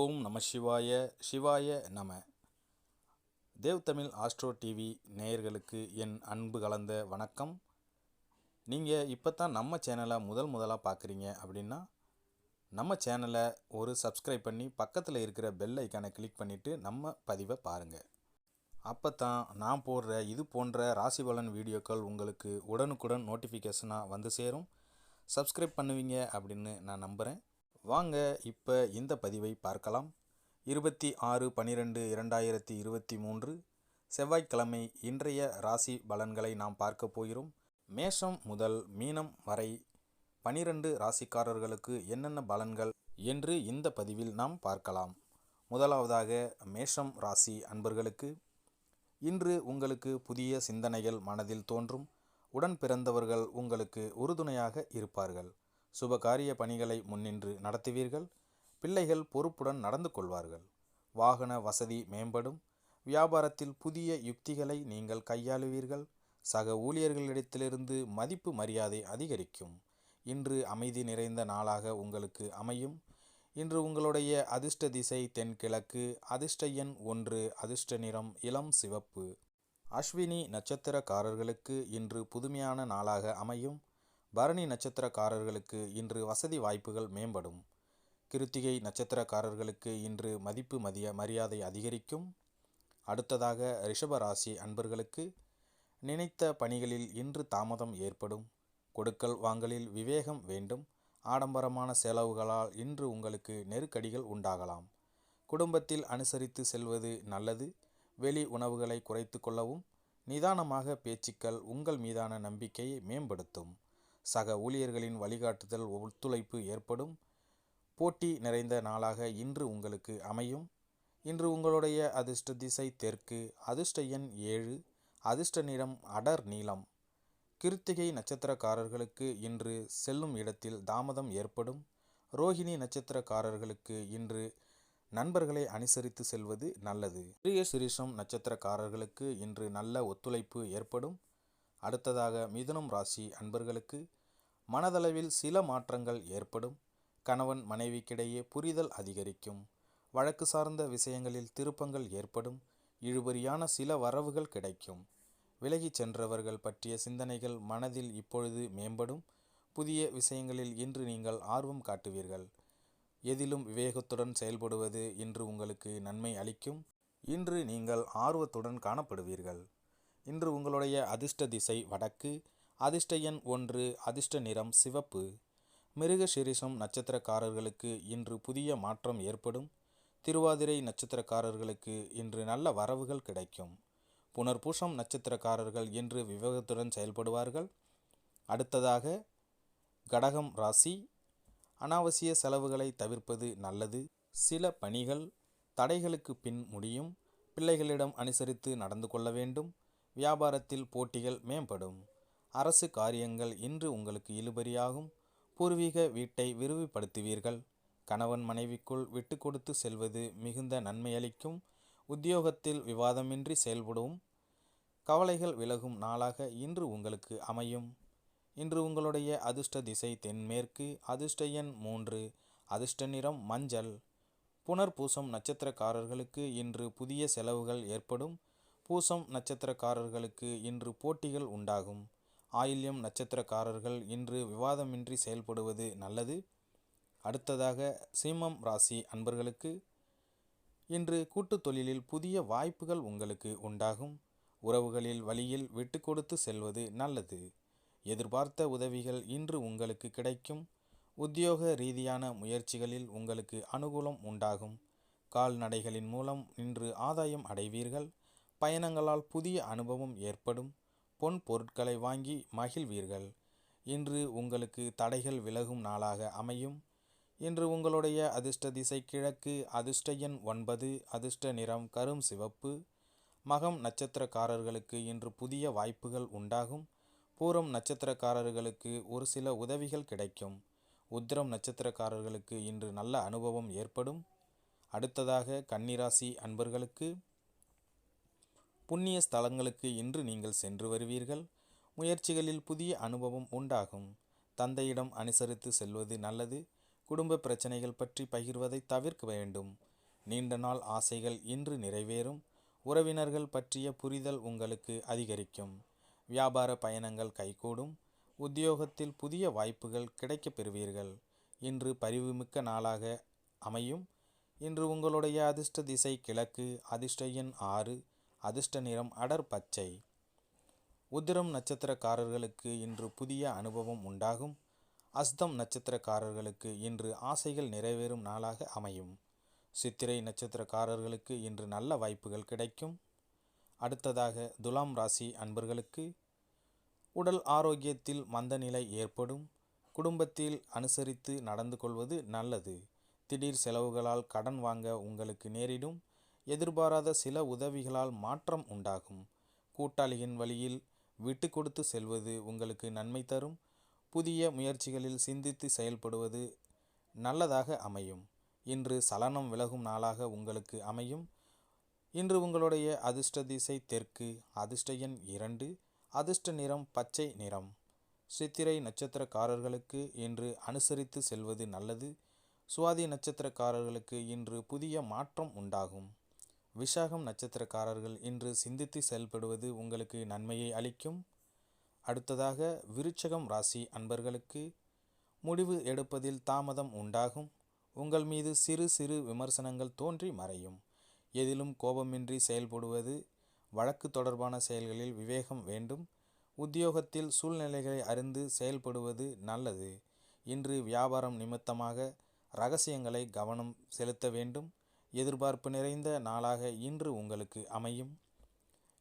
ஓம் நம சிவாய சிவாய நம. தேவ் தமிழ் ஆஸ்ட்ரோ டிவி நேயர்களுக்கு என் அன்பு கலந்த வணக்கம். நீங்கள் இப்போ தான் நம்ம சேனலை முதல் முதலாக பார்க்குறீங்க அப்படின்னா நம்ம சேனலை ஒரு சப்ஸ்கிரைப் பண்ணி பக்கத்தில் இருக்கிற பெல் ஐக்கானை கிளிக் பண்ணிவிட்டு நம்ம பதிவை பாருங்கள் அப்போ தான் நான் போடுற இது போன்ற ராசி பலன் வீடியோக்கள் உங்களுக்கு உடனுக்குடன் நோட்டிஃபிகேஷனாக வந்து சேரும். சப்ஸ்கிரைப் பண்ணுவீங்க அப்படின்னு நான் நம்புகிறேன் வாங்க இப்போ இந்த பதிவை பார்க்கலாம். இருபத்தி ஆறு பன்னிரெண்டு இரண்டாயிரத்தி இருபத்தி மூன்று செவ்வாய்க்கிழமை இன்றைய ராசி பலன்களை நாம் பார்க்க போகிறோம். மேஷம் முதல் மீனம் வரை பனிரெண்டு ராசிக்காரர்களுக்கு என்னென்ன பலன்கள் என்று இந்த பதிவில் நாம் பார்க்கலாம். முதலாவதாக மேஷம் ராசி அன்பர்களுக்கு இன்று உங்களுக்கு புதிய சிந்தனைகள் மனதில் தோன்றும். உடன் பிறந்தவர்கள் உங்களுக்கு உறுதுணையாக இருப்பார்கள். சுபகாரிய பணிகளை முன்னின்று நடத்துவீர்கள். பிள்ளைகள் பொறுப்புடன் நடந்து கொள்வார்கள். வாகன வசதி மேம்படும். வியாபாரத்தில் புதிய யுக்திகளை நீங்கள் கையாளுவீர்கள். சக ஊழியர்களிடத்திலிருந்து மதிப்பு மரியாதை அதிகரிக்கும். இன்று அமைதி நிறைந்த நாளாக உங்களுக்கு அமையும். இன்று உங்களுடைய அதிர்ஷ்ட திசை தென்கிழக்கு அதிர்ஷ்ட எண் ஒன்று அதிர்ஷ்ட நிறம் இளம் சிவப்பு. அஸ்வினி நட்சத்திரக்காரர்களுக்கு இன்று புதுமையான நாளாக அமையும். பரணி நட்சத்திரக்காரர்களுக்கு இன்று வசதி வாய்ப்புகள் மேம்படும். கிருத்திகை நட்சத்திரக்காரர்களுக்கு இன்று மதிப்பு மதிய மரியாதை அதிகரிக்கும். அடுத்ததாக ரிஷபராசி அன்பர்களுக்கு நினைத்த பணிகளில் இன்று தாமதம் ஏற்படும். கொடுக்கல் வாங்கலில் விவேகம் வேண்டும். ஆடம்பரமான செலவுகளால் இன்று உங்களுக்கு நெருக்கடிகள் உண்டாகலாம். குடும்பத்தில் அனுசரித்து செல்வது நல்லது. வெளி உணவுகளை குறைத்து கொள்ளவும். நிதானமாக பேச்சுக்கள் உங்கள் மீதான நம்பிக்கையை மேம்படுத்தும். சக ஊழியர்களின் வழிகாட்டுதல் ஒத்துழைப்பு ஏற்படும். போட்டி நிறைந்த நாளாக இன்று உங்களுக்கு அமையும். இன்று உங்களுடைய அதிர்ஷ்ட திசை தெற்கு அதிர்ஷ்ட எண் ஏழு அதிர்ஷ்ட நிறம் அடர் நீளம். கிருத்திகை நட்சத்திரக்காரர்களுக்கு இன்று செல்லும் இடத்தில் தாமதம் ஏற்படும். ரோஹிணி நட்சத்திரக்காரர்களுக்கு இன்று நண்பர்களை அனுசரித்து செல்வது நல்லது. பிரிய சிரிஷம் நட்சத்திரக்காரர்களுக்கு இன்று நல்ல ஒத்துழைப்பு ஏற்படும். அடுத்ததாக மிதுனம் ராசி அன்பர்களுக்கு மனதளவில் சில மாற்றங்கள் ஏற்படும். கணவன் மனைவிக்கிடையே புரிதல் அதிகரிக்கும். வழக்கு சார்ந்த விஷயங்களில் திருப்பங்கள் ஏற்படும். இழுபறியான சில வரவுகள் கிடைக்கும். விலகிச் சென்றவர்கள் பற்றிய சிந்தனைகள் மனதில் இப்பொழுது மேம்படும். புதிய விஷயங்களில் இன்று நீங்கள் ஆர்வம் காட்டுவீர்கள். எதிலும் விவேகத்துடன் செயல்படுவது இன்று உங்களுக்கு நன்மை அளிக்கும். இன்று நீங்கள் ஆர்வத்துடன் காணப்படுவீர்கள். இன்று உங்களுடைய அதிர்ஷ்ட திசை வடக்கு அதிர்ஷ்ட எண் ஒன்று அதிர்ஷ்ட நிறம் சிவப்பு. மிருக சிரிசம் நட்சத்திரக்காரர்களுக்கு இன்று புதிய மாற்றம் ஏற்படும். திருவாதிரை நட்சத்திரக்காரர்களுக்கு இன்று நல்ல வரவுகள் கிடைக்கும். புனர்பூசம் நட்சத்திரக்காரர்கள் இன்று விவேகத்துடன் செயல்படுவார்கள். அடுத்ததாக கடகம் ராசி. அனாவசிய செலவுகளை தவிர்ப்பது நல்லது. சில பணிகள் தடைகளுக்கு பின் முடியும். பிள்ளைகளிடம் அனுசரித்து நடந்து கொள்ள வேண்டும். வியாபாரத்தில் போட்டிகள் மேம்படும். அரசு காரியங்கள் இன்று உங்களுக்கு இழுபறியாகும். பூர்வீக வீட்டை விரிவுபடுத்துவீர்கள். கணவன் மனைவிக்குள் விட்டு கொடுத்து செல்வது மிகுந்த நன்மையளிக்கும். உத்தியோகத்தில் விவாதமின்றி செயல்படும். கவலைகள் விலகும் நாளாக இன்று உங்களுக்கு அமையும். இன்று உங்களுடைய அதிர்ஷ்ட திசை தென்மேற்கு அதிர்ஷ்ட எண் மூன்று அதிர்ஷ்ட நிறம் மஞ்சள். புனர்பூசம் நட்சத்திரக்காரர்களுக்கு இன்று புதிய செலவுகள் ஏற்படும். பூசம் நட்சத்திரக்காரர்களுக்கு இன்று போட்டிகள் உண்டாகும். ஆயில்யம் நட்சத்திரக்காரர்கள் இன்று விவாதமின்றி செயல்படுவது நல்லது. அடுத்ததாக சீமம் ராசி அன்பர்களுக்கு இன்று கூட்டுத் தொழிலில் புதிய வாய்ப்புகள் உங்களுக்கு உண்டாகும். உறவுகளில் வழியில் விட்டு கொடுத்து செல்வது நல்லது. எதிர்பார்த்த உதவிகள் இன்று உங்களுக்கு கிடைக்கும். உத்தியோக ரீதியான முயற்சிகளில் உங்களுக்கு அனுகூலம் உண்டாகும். கால்நடைகளின் மூலம் இன்று ஆதாயம் அடைவீர்கள். பயணங்களால் புதிய அனுபவம் ஏற்படும். பொன் பொருட்களை வாங்கி மகிழ்வீர்கள். இன்று உங்களுக்கு தடைகள் விலகும் நாளாக அமையும். இன்று உங்களுடைய அதிர்ஷ்ட திசை கிழக்கு அதிர்ஷ்ட எண் ஒன்பது அதிர்ஷ்ட நிறம் கரும் சிவப்பு. மகம் நட்சத்திரக்காரர்களுக்கு இன்று புதிய வாய்ப்புகள் உண்டாகும். பூரம் நட்சத்திரக்காரர்களுக்கு ஒரு சில உதவிகள் கிடைக்கும். உத்திரம் நட்சத்திரக்காரர்களுக்கு இன்று நல்ல அனுபவம் ஏற்படும். அடுத்ததாக கன்னிராசி அன்பர்களுக்கு புண்ணிய ஸ்தலங்களுக்கு இன்று நீங்கள் சென்று வருவீர்கள். முயற்சிகளில் புதிய அனுபவம் உண்டாகும். தந்தையிடம் அனுசரித்து செல்வது நல்லது. குடும்ப பிரச்சனைகள் பற்றி பகிர்வதை தவிர்க்க வேண்டும். நீண்ட நாள் ஆசைகள் இன்று நிறைவேறும். உறவினர்கள் பற்றிய புரிதல் உங்களுக்கு அதிகரிக்கும். வியாபார பயணங்கள் கைகூடும். உத்தியோகத்தில் புதிய வாய்ப்புகள் கிடைக்கப் பெறுவீர்கள். இன்று பரிவுமிக்க நாளாக அமையும். இன்று உங்களுடைய அதிர்ஷ்ட திசை கிழக்கு அதிர்ஷ்ட எண் ஆறு அதிர்ஷ்ட நிறம் அடர் பச்சை. உத்திரம் நட்சத்திரக்காரர்களுக்கு இன்று புதிய அனுபவம் உண்டாகும். அஸ்தம் நட்சத்திரக்காரர்களுக்கு இன்று ஆசைகள் நிறைவேறும் நாளாக அமையும். சித்திரை நட்சத்திரக்காரர்களுக்கு இன்று நல்ல வாய்ப்புகள் கிடைக்கும். அடுத்ததாக துலாம் ராசி அன்பர்களுக்கு உடல் ஆரோக்கியத்தில் மந்தநிலை ஏற்படும். குடும்பத்தில் அனுசரித்து நடந்து கொள்வது நல்லது. திடீர் செலவுகளால் கடன் வாங்க உங்களுக்கு நேரிடும். எதிர்பாராத சில உதவிகளால் மாற்றம் உண்டாகும். கூட்டாளியின் வழியில் விட்டு கொடுத்து செல்வது உங்களுக்கு நன்மை தரும். புதிய முயற்சிகளில் சிந்தித்து செயல்படுவது நல்லதாக அமையும். இன்று சலனம் விலகும் நாளாக உங்களுக்கு அமையும். இன்று உங்களுடைய அதிர்ஷ்ட திசை தெற்கு அதிர்ஷ்ட எண் இரண்டு அதிர்ஷ்ட நிறம் பச்சை நிறம். சித்திரை நட்சத்திரக்காரர்களுக்கு இன்று அனுசரித்து செல்வது நல்லது. சுவாதி நட்சத்திரக்காரர்களுக்கு இன்று புதிய மாற்றம் உண்டாகும். விஷாகம் நட்சத்திரக்காரர்கள் இன்று சிந்தித்து செயல்படுவது உங்களுக்கு நன்மையை அளிக்கும். அடுத்ததாக விருச்சகம் ராசி அன்பர்களுக்கு முடிவு எடுப்பதில் தாமதம் உண்டாகும். உங்கள் மீது சிறு சிறு விமர்சனங்கள் தோன்றி மறையும். எதிலும் கோபமின்றி செயல்படுவது வழக்கு தொடர்பான செயல்களில் விவேகம் வேண்டும். உத்தியோகத்தில் சூழ்நிலைகளை அறிந்து செயல்படுவது நல்லது. இன்று வியாபாரம் நிமித்தமாக ரகசியங்களை கவனம் செலுத்த வேண்டும். எதிர்பார்ப்பு நிறைந்த நாளாக இன்று உங்களுக்கு அமையும்.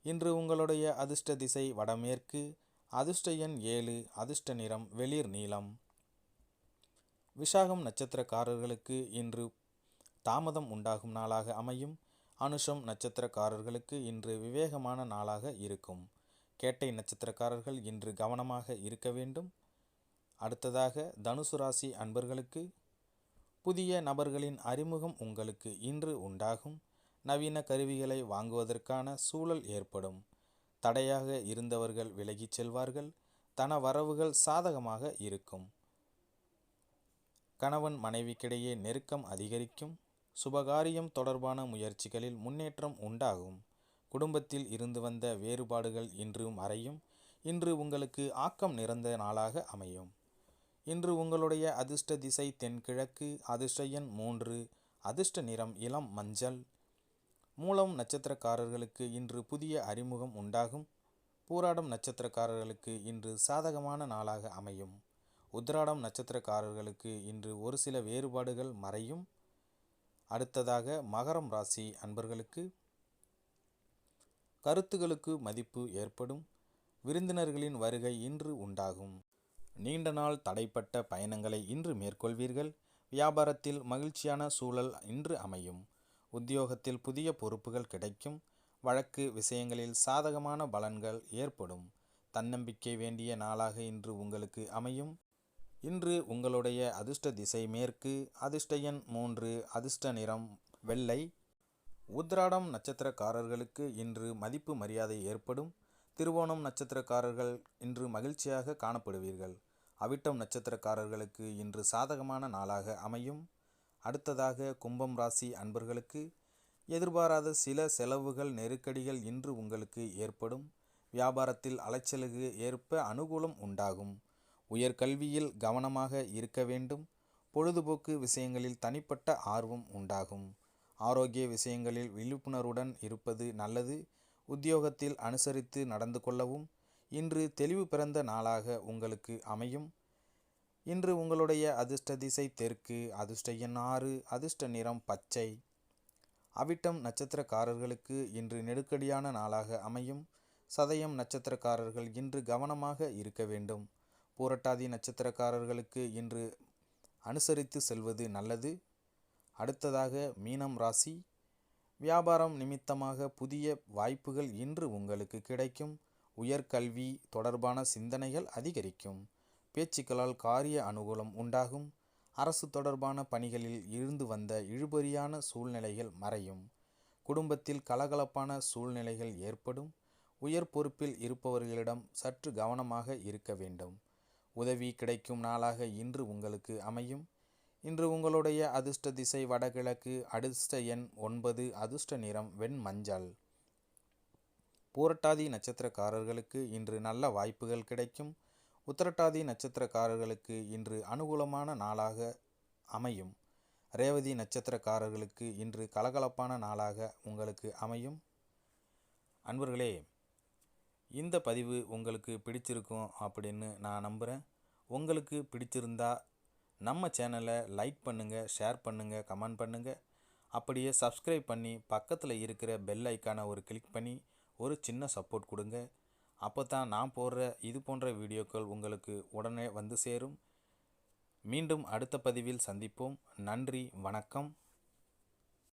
இன்று உங்களுடைய அதிர்ஷ்ட திசை வடமேற்கு அதிர்ஷ்ட எண் ஏழு அதிர்ஷ்ட நிறம் வெளிர் நீளம். விஷாகம் நட்சத்திரக்காரர்களுக்கு இன்று தாமதம் உண்டாகும் நாளாக அமையும். அனுஷம் நட்சத்திரக்காரர்களுக்கு இன்று விவேகமான நாளாக இருக்கும். கேட்டை நட்சத்திரக்காரர்கள் இன்று கவனமாக இருக்க வேண்டும். அடுத்ததாக தனுசு ராசி அன்பர்களுக்கு புதிய நபர்களின் அறிமுகம் உங்களுக்கு இன்று உண்டாகும். நவீன கருவிகளை வாங்குவதற்கான சூழல் ஏற்படும். தடையாக இருந்தவர்கள் விலகிச் செல்வார்கள். தன வரவுகள் சாதகமாக இருக்கும். கணவன் மனைவிக்கிடையே நெருக்கம் அதிகரிக்கும். சுபகாரியம் தொடர்பான முயற்சிகளில் முன்னேற்றம் உண்டாகும். குடும்பத்தில் இருந்து வந்த வேறுபாடுகள் இன்று மறையும். இன்று உங்களுக்கு ஆக்கம் நிறைந்த நாளாக அமையும். இன்று உங்களுடைய அதிர்ஷ்ட திசை தென்கிழக்கு அதிர்ஷ்ட எண் மூன்று அதிர்ஷ்ட நிறம் இளம் மஞ்சள். மூலம் நட்சத்திரக்காரர்களுக்கு இன்று புதிய அறிமுகம் உண்டாகும். பூராடம் நட்சத்திரக்காரர்களுக்கு இன்று சாதகமான நாளாக அமையும். உத்ராடம் நட்சத்திரக்காரர்களுக்கு இன்று ஒரு சில வேறுபாடுகள் மறையும். அடுத்ததாக மகரம் ராசி அன்பர்களுக்கு கருத்துகளுக்கு மதிப்பு ஏற்படும். விருந்தினர்களின் வருகை இன்று உண்டாகும். நீண்ட நாள் தடைப்பட்ட பயணங்களை இன்று மேற்கொள்வீர்கள். வியாபாரத்தில் மகிழ்ச்சியான சூழல் இன்று அமையும். உத்தியோகத்தில் புதிய பொறுப்புகள் கிடைக்கும். வழக்கு விஷயங்களில் சாதகமான பலன்கள் ஏற்படும். தன்னம்பிக்கை வேண்டிய நாளாக இன்று உங்களுக்கு அமையும். இன்று உங்களுடைய அதிர்ஷ்ட திசை மேற்கு அதிர்ஷ்ட எண் மூன்று அதிர்ஷ்ட நிறம் வெள்ளை. உத்ராடம் நட்சத்திரக்காரர்களுக்கு இன்று மதிப்பு மரியாதை ஏற்படும். திருவோணம் நட்சத்திரக்காரர்கள் இன்று மகிழ்ச்சியாக காணப்படுவீர்கள். அவிட்டம் நட்சத்திரக்காரர்களுக்கு இன்று சாதகமான நாளாக அமையும். அடுத்ததாக கும்பம் ராசி அன்பர்களுக்கு எதிர்பாராத சில செலவுகள் நெருக்கடிகள் இன்று உங்களுக்கு ஏற்படும். வியாபாரத்தில் அலைச்சலுக்கு ஏற்ப அனுகூலம் உண்டாகும். உயர்கல்வியில் கவனமாக இருக்க வேண்டும். பொழுதுபோக்கு விஷயங்களில் தனிப்பட்ட ஆர்வம் உண்டாகும். ஆரோக்கிய விஷயங்களில் விழிப்புணர்வுடன் இருப்பது நல்லது. உத்தியோகத்தில் அனுசரித்து நடந்து கொள்ளவும் இன்று தெளிவு பிறந்த நாளாக உங்களுக்கு அமையும். இன்று உங்களுடைய அதிர்ஷ்ட திசை தெற்கு அதிர்ஷ்ட எண் ஆறு அதிர்ஷ்ட நிறம் பச்சை. அவிட்டம் நட்சத்திரக்காரர்களுக்கு இன்று நெருக்கடியான நாளாக அமையும். சதயம் நட்சத்திரக்காரர்கள் இன்று கவனமாக இருக்க வேண்டும். பூரட்டாதி நட்சத்திரக்காரர்களுக்கு இன்று அனுசரித்து செல்வது நல்லது. அடுத்ததாக மீனம் ராசி. வியாபாரம் நிமித்தமாக புதிய வாய்ப்புகள் இன்று உங்களுக்கு கிடைக்கும். உயர்கல்வி தொடர்பான சிந்தனைகள் அதிகரிக்கும். பேச்சுக்களால் காரிய அனுகூலம் உண்டாகும். அரசு தொடர்பான பணிகளில் இருந்து வந்த இழுபறியான சூழ்நிலைகள் மறையும். குடும்பத்தில் கலகலப்பான சூழ்நிலைகள் ஏற்படும். உயர் பொறுப்பில் இருப்பவர்களிடம் சற்று கவனமாக இருக்க வேண்டும். உதவி கிடைக்கும் நாளாக இன்று உங்களுக்கு அமையும். இன்று உங்களுடைய அதிர்ஷ்ட திசை வடகிழக்கு அதிர்ஷ்ட எண் ஒன்பது அதிர்ஷ்ட நிறம் வெண் மஞ்சள் பூரட்டாதி நட்சத்திரக்காரர்களுக்கு இன்று நல்ல வாய்ப்புகள் கிடைக்கும். உத்திரட்டாதி நட்சத்திரக்காரர்களுக்கு இன்று அனுகூலமான நாளாக அமையும். ரேவதி நட்சத்திரக்காரர்களுக்கு இன்று கலகலப்பான நாளாக உங்களுக்கு அமையும். அன்பர்களே இந்த பதிவு உங்களுக்கு பிடிச்சிருக்கும் அப்படின்னு நான் நம்புகிறேன் உங்களுக்கு பிடிச்சிருந்தா நம்ம சேனலை லைக் பண்ணுங்கள் ஷேர் பண்ணுங்கள் கமெண்ட் பண்ணுங்கள் அப்படியே சப்ஸ்கிரைப் பண்ணி பக்கத்தில் இருக்கிற பெல் ஐக்கானை ஒரு கிளிக் பண்ணி ஒரு சின்ன சப்போர்ட் கொடுங்க. அப்போ தான் நான் போடுற இது போன்ற வீடியோக்கள் உங்களுக்கு உடனே வந்து சேரும். மீண்டும் அடுத்த பதிவில் சந்திப்போம். நன்றி வணக்கம்.